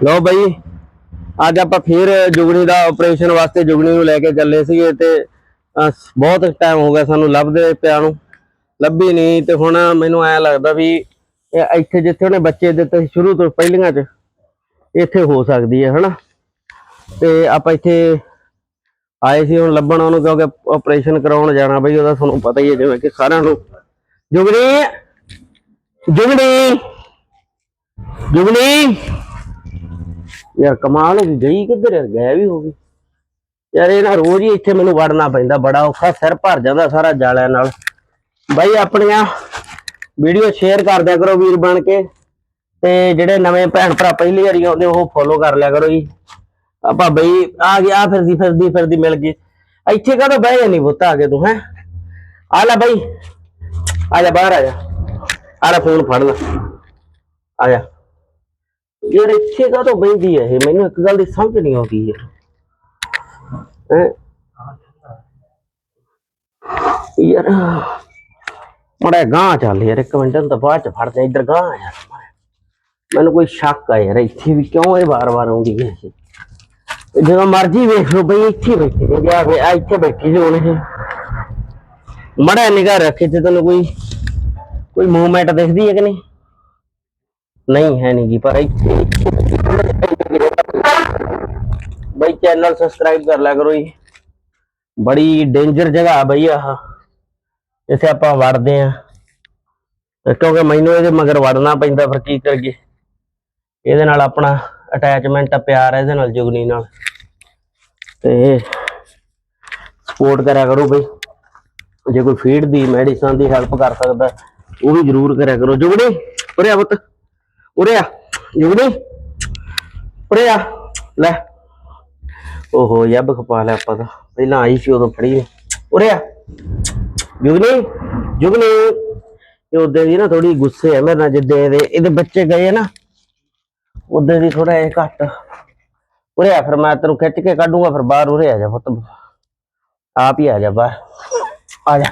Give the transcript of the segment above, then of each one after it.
ਲਓ ਬਾਈ, ਅੱਜ ਆਪਾਂ ਫੇਰ ਜੁਗਣੀ ਦਾ ਆਪਰੇਸ਼ਨ ਵਾਸਤੇ ਜੁਗਣੀ ਨੂੰ ਲੈ ਕੇ ਚੱਲੇ ਸੀਗੇ ਤੇ ਬਹੁਤ ਟਾਈਮ ਹੋ ਗਿਆ ਸਾਨੂੰ ਲੱਭਦੇ ਪਿਆ ਨੂੰ, ਲੱਭੀ ਨਹੀਂ ਤੇ ਹੁਣ ਮੈਨੂੰ ਐ ਲੱਗਦਾ ਵੀ ਇੱਥੇ ਜਿੱਥੇ ਉਹਨੇ ਬੱਚੇ ਦਿੱਤੇ ਸੀ ਸ਼ੁਰੂ ਤੋਂ ਪਹਿਲੀਆਂ ਚ, ਇੱਥੇ ਹੋ ਸਕਦੀ ਹੈ, ਹਨਾ? ਤੇ ਆਪਾਂ ਇੱਥੇ ਆਏ ਸੀ ਹੁਣ ਲੱਭਣ ਉਹਨੂੰ ਕਿਉਂਕਿ ਆਪਰੇਸ਼ਨ ਕਰਾਉਣ ਜਾਣਾ ਬਈ, ਉਹਦਾ ਤੁਹਾਨੂੰ ਪਤਾ ਹੀ ਹੈ ਜਿਵੇਂ ਕਿ ਸਾਰਿਆਂ ਨੂੰ। ਜੁਗਣੀ ਜੁਗਨੀ! ਜੁਗਨੀ! ਯਾਰ ਕਮਾਲ ਹੋ ਗਈ ਗਈ ਕਿੱਧਰ ਹੈ ਗਾਇਬ ਹੀ ਹੋ ਗਈ। ਯਾਰ ਇਹ ਨਾ ਰੋਜ਼ ਹੀ ਇੱਥੇ ਮੈਨੂੰ ਵੜਨਾ ਪੈਂਦਾ, ਬੜਾ ਔਖਾ, ਸਿਰ ਭਰ ਜਾਂਦਾ ਸਾਰਾ ਜਾਲਿਆਂ ਨਾਲ। ਬਾਈ, ਆਪਣੀਆਂ ਵੀਡੀਓ ਸ਼ੇਅਰ ਕਰ ਦਿਆ ਕਰੋ ਵੀਰ ਬਣ ਕੇ, ਤੇ ਜਿਹੜੇ ਨਵੇਂ ਭੈਣ ਭਰਾ ਪਹਿਲੀ ਵਾਰੀ ਆਉਂਦੇ, ਉਹ ਫੋਲੋ ਕਰ ਲਿਆ ਕਰੋ ਜੀ। ਆਪਾਂ ਬਈ, ਆ ਗਿਆ ਫਿਰਦੀ ਫਿਰਦੀ ਫਿਰਦੀ ਮਿਲ ਗਈ। ਇੱਥੇ ਕਾਹਦੋਂ ਬਹਿ ਨਹੀਂ ਬੁੱਤ ਆ ਕੇ ਤੂੰ, ਹੈ? ਆ ਲੈ ਬਾਈ, ਆ ਜਾ ਬਾਹਰ ਆ ਜਾ। ਆ ਲੈ ਫੋਨ ਫੜ ਲੈ। ਆ ਜਾ। ਯਾਰ ਇੱਥੇ ਕਾਹਤੋਂ ਬੈਂਦੀ ਹੈ ਇਹ, ਮੈਨੂੰ ਇੱਕ ਗੱਲ ਦੀ ਸਮਝ ਨਹੀਂ ਆਉਂਦੀ ਯਾਰ। ਯਾਰ, ਮੜਾ ਗਾਂ ਚੱਲ ਯਾਰ, ਇੱਕ ਮਿੰਟ ਤਾਂ ਬਾਅਦ ਚ ਫੜਦੇ ਇੱਧਰ ਗਾਂ ਯਾਰ ਮੈਨੂੰ ਕੋਈ ਸ਼ੱਕ ਆ ਯਾਰ, ਇੱਥੇ ਵੀ ਕਿਉਂ ਇਹ ਵਾਰ-ਵਾਰ ਆਉਂਦੀ ਹੈ ਜਦੋਂ ਮਰਜ਼ੀ ਵੇਖ ਲਓ ਬਈ, ਇੱਥੇ ਬੈਠੇ ਨੇ, ਜਾ ਕੇ, ਆ ਇੱਥੇ ਬੈਠੀ ਸੀ ਹੁਣ ਇਹ। ਮੜਾ ਨਿਗਾਹ ਰੱਖੇ ਤੇ ਤੈਨੂੰ ਕੋਈ ਕੋਈ ਮੂਵਮੈਂਟ ਦਿਖਦੀ ਹੈ ਕਿ ਨਹੀਂ? ਨਹੀਂ ਹੈ ਨਹੀਂ ਜੀ, ਪਰ ਇੱਥੇ ਬਈ ਚੈਨਲ ਸਬਸਕ੍ਰਾਈਬ ਕਰ ਲਿਆ ਕਰੋ ਜੀ। ਬੜੀ ਡੇਂਜਰ ਜਗ੍ਹਾ ਆ ਬਈ ਆਹ। ਇੱਥੇ ਆਪਾਂ ਵੜਦੇ ਆ ਕਿਉਂਕਿ ਮੈਨੂੰ ਇਹਦੇ ਮਗਰ ਵੜਨਾ ਪੈਂਦਾ, ਫਿਰ ਕੀ ਇਹਦੇ ਨਾਲ ਆਪਣਾ ਅਟੈਚਮੈਂਟ ਆ, ਪਿਆਰ ਹੈ ਇਹਦੇ ਨਾਲ ਜੁਗਨੀ ਨਾਲ। ਤੇ ਸਪੋਰਟ ਕਰਿਆ ਕਰੋ ਬਈ। ਜੇ ਕੋਈ ਫੀਡ ਦੀ ਮੈਡੀਸਨ ਦੀ ਹੈਲਪ ਕਰ ਸਕਦਾ, ਉਹ ਵੀ ਜ਼ਰੂਰ ਕਰਿਆ ਕਰੋ। ਜੁਗਨੀ, ਉਰੇ ਆ ਪੁੱਤ। ਉਰੇ ਆ ਜੁਗਨੀ ਉਰੇ ਆ, ਲੈ। ਓਹੋ, ਯੱਬ ਖਪਾ ਲਿਆ ਆਪਾਂ ਤਾਂ। ਪਹਿਲਾਂ ਆਈ ਸੀ ਉਦੋਂ ਫੜੀ ਨੀ। ਉਰੇ ਆ। ਜੁਗਨੀ ਜੁਗਨੀ ਇਹ ਉਹਦੇ ਦੀ ਨਾ ਥੋੜੀ ਗੁੱਸੇ ਹੈ ਮੇਰੇ ਨਾਲ ਜਿੱਦੇ ਇਹਦੇ ਇਹਦੇ ਬੱਚੇ ਗਏ ਨਾ, ਉਹਦੇ ਦੀ ਥੋੜਾ ਇਹ ਘੱਟ। ਉਰੇ ਆ, ਫਿਰ ਮੈਂ ਤੈਨੂੰ ਖਿੱਚ ਕੇ ਕੱਢੂਗਾ, ਫਿਰ ਬਾਹਰ ਉਰੇ ਆ ਜਾ ਪੁੱਤ। ਆਪ ਹੀ ਆ ਜਾ ਬਾਹਰ। ਆ ਜਾ।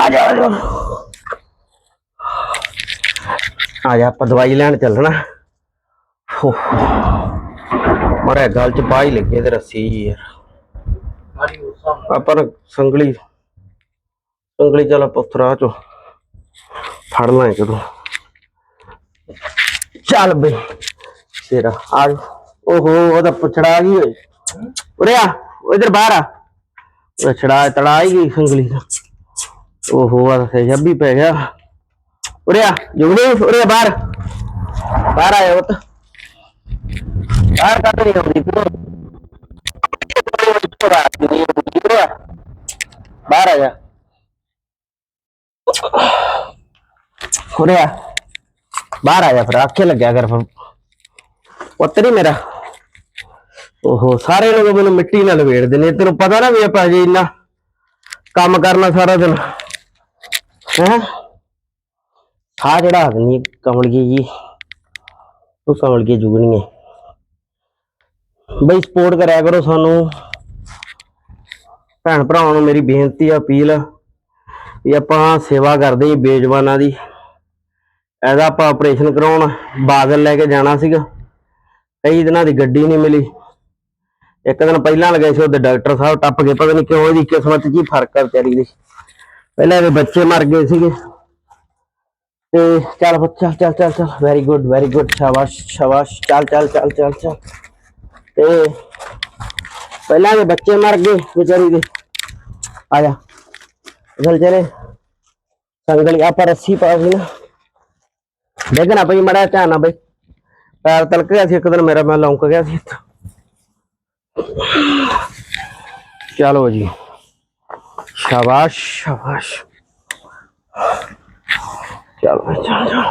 ਆ ਜਾ ਆ ਜਾ। ਆ ਜਾ ਆਪਾਂ ਦਵਾਈ ਲੈਣ ਚੱਲਣਾ। ਮਰੇ ਗਲ ਚ ਹੀ ਲੱਗੇ ਤੇ ਰੱਸੀ ਯਾਰ। ਆਪਾਂ ਸੰਗਲੀ ਸੰਗਲੀ ਚੱਲ ਪੱਥਰਾ ਚੋ ਫੜ ਲਾਂ ਕਦੋਂ ਚੱਲ ਬਈ ਤੇਰਾ ਆ। ਓਹੋ ਉਹਦਾ ਪੁਛੜਾ ਗਈ ਓਏ। ਉਰੇ ਆ ਇਧਰ ਬਾਹਰ ਆ। ਉਹ ਛੜਾ ਤੜਾ ਹੀ ਗਈ ਸੰਗਲੀ ਦਾ। ਓਹੋ ਆ ਤਾਂ ਜੱਬੀ ਪੈ ਗਿਆ। ਉਰੇ ਆ ਜੁਗਨੀ ਉਰੇ ਆ, ਬਾਹਰ। ਬਾਹਰ ਆਇਆ ਉਹ ਤਾਂ ਬਾਹਰ ਕੱਢ ਨਹੀਂ ਆਉਂਦੀ ਤੂੰ ਬਾਹਰ ਆ ਜਾ। ਉਰੇ ਆ। ਬਾਹਰ ਆ ਜਾ ਫਿਰ, ਆਖੇ ਲੱਗਿਆ ਕਰ ਫਿਰ। ਪੁੱਤਰੀ ਮੇਰਾ। ਓਹੋ, ਸਾਰੇ ਲੋਕ ਮੈਨੂੰ ਮਿੱਟੀ ਨਾਲ ਲਵੇੜਦੇ ਨੇ। ਤੈਨੂੰ ਪਤਾ ਨਾ ਵੀ ਆਪਾਂ ਜੀ ਇੰਨਾ ਕੰਮ ਕਰਨਾ ਸਾਰਾ ਦਿਨ। ਹੈ? ਆ ਜਿਹੜਾ ਆਦਮੀ ਕਮਲ ਗਈ ਜੀ? ਉਹ ਕਮਲ ਗਈ ਜੁਗਣੀ ਹੈ। ਬਈ ਸਪੋਰਟ ਕਰਿਆ ਕਰੋ ਸਾਨੂੰ। ਭੈਣ ਭਰਾਵਾਂ ਨੂੰ ਮੇਰੀ ਬੇਨਤੀ ਆ, ਅਪੀਲ ਵੀ ਆਪਾਂ ਸੇਵਾ ਕਰਦੇ ਜੀ ਬੇਜਵਾਨਾਂ ਦੀ। ਇਹਦਾ ਆਪਾਂ ਆਪਰੇਸ਼ਨ ਕਰਾਉਣ, ਬਾਦਲ ਲੈ ਕੇ ਜਾਣਾ ਸੀਗਾ। ਕਈ ਦਿਨਾਂ ਦੀ ਗੱਡੀ ਨਹੀਂ ਮਿਲੀ। ਇੱਕ ਦਿਨ ਪਹਿਲਾਂ ਲਗੇ ਸੀ, ਉਹਦੇ ਡਾਕਟਰ ਸਾਹਿਬ ਟੱਪ ਗਏ, ਪਤਾ ਨਹੀਂ ਕਿਉਂ ਇਹਦੀ ਕਿਸਮਤ 'ਚ ਹੀ ਫ਼ਰਕ ਆ ਵਿਚਾਰੀ ਦੀ। ਪਹਿਲਾਂ ਇਹਦੇ ਬੱਚੇ ਮਰ ਗਏ ਸੀਗੇ। ਤੇ ਚੱਲ ਬੱਚਾ ਚੱਲ ਚੱਲ ਚੱਲ ਵੈਰੀ ਗੁੱਡ ਵੈਰੀ ਗੁੱਡ ਸ਼ਾਬਾਸ਼ ਸ਼ਾਬਾਸ਼ ਚੱਲ ਚੱਲ ਚੱਲ ਚੱਲ ਚੱਲ ਤੇ ਪਹਿਲਾਂ ਇਹਦੇ ਬੱਚੇ ਮਰ ਗਏ ਵਿਚਾਰੀ ਦੇ ਆ ਜਾ ਚੱਲ ਚਲੇ ਸੰਗਲੀ ਆਪਾਂ ਰੱਸੀ ਪਾ ਸੀ ਨਾ ਦੇਖਣਾ ਪਈ ਮੜਾ ਧਿਆਨ ਨਾਲ ਬਈ ਪੈਰ ਤਲਕ ਗਿਆ ਸੀ ਇੱਕ ਦਿਨ ਮੇਰਾ ਮੈਂ ਲੌਂਕ ਗਿਆ ਸੀ ਇੱਥੋਂ। ਚਲੋ ਜੀ ਸ਼ਾਬਾਸ਼ ਸ਼ਾਬਾਸ਼ ਚਲੋ ਚਲ ਚਲ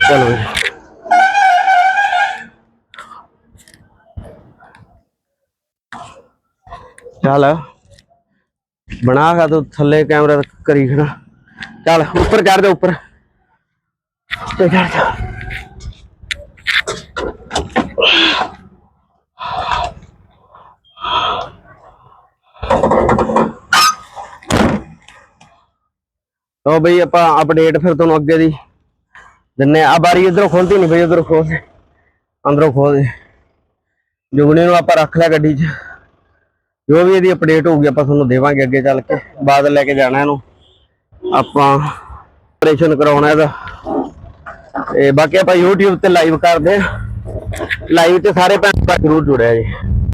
ਚਲੋ ਜੀ ਚੱਲ ਬਣਾ ਕਾ ਤੂੰ ਥੱਲੇ ਕੈਮਰਾ ਕਰੀ ਖੜਾ ਚੱਲ ਉੱਪਰ ਚੜ ਜਾ ਉੱਪਰ ਚੱਲ ਚੱਲ ਚੱਲ ਲਓ ਬਈ ਆਪਾਂ ਅਪਡੇਟ ਫਿਰ ਤੁਹਾਨੂੰ ਅੱਗੇ ਦੀ ਦਿੰਨੇ ਆ। ਬਾਰੀ ਇਧਰੋਂ ਖੋਲਦੀ ਨਹੀਂ ਬਈ, ਉਧਰੋਂ ਖੋਲ ਅੰਦਰੋਂ ਖੋਲ ਦੇ। ਜੁਗਣੀ ਨੂੰ ਆਪਾਂ ਰੱਖ ਲਿਆ ਗੱਡੀ 'ਚ। ਜੋ ਵੀ ਇਹਦੀ ਅਪਡੇਟ ਹੋਊਗੀ ਆਪਾਂ ਤੁਹਾਨੂੰ ਦੇਵਾਂਗੇ ਅੱਗੇ ਚੱਲ ਕੇ। ਬਾਦਲ ਲੈ ਕੇ ਜਾਣਾ ਇਹਨੂੰ। ਆਪਾਂ ਆਪਰੇਸ਼ਨ ਕਰਾਉਣਾ ਇਹਦਾ। ਤੇ ਬਾਕੀ ਆਪਾਂ YouTube ਤੇ ਲਾਈਵ ਕਰਦੇ ਆ। ਲਾਈਵ ਤੇ ਸਾਰੇ ਭੈਣ ਭਰਾ ਜ਼ਰੂਰ ਜੁੜਿਆ ਜੀ।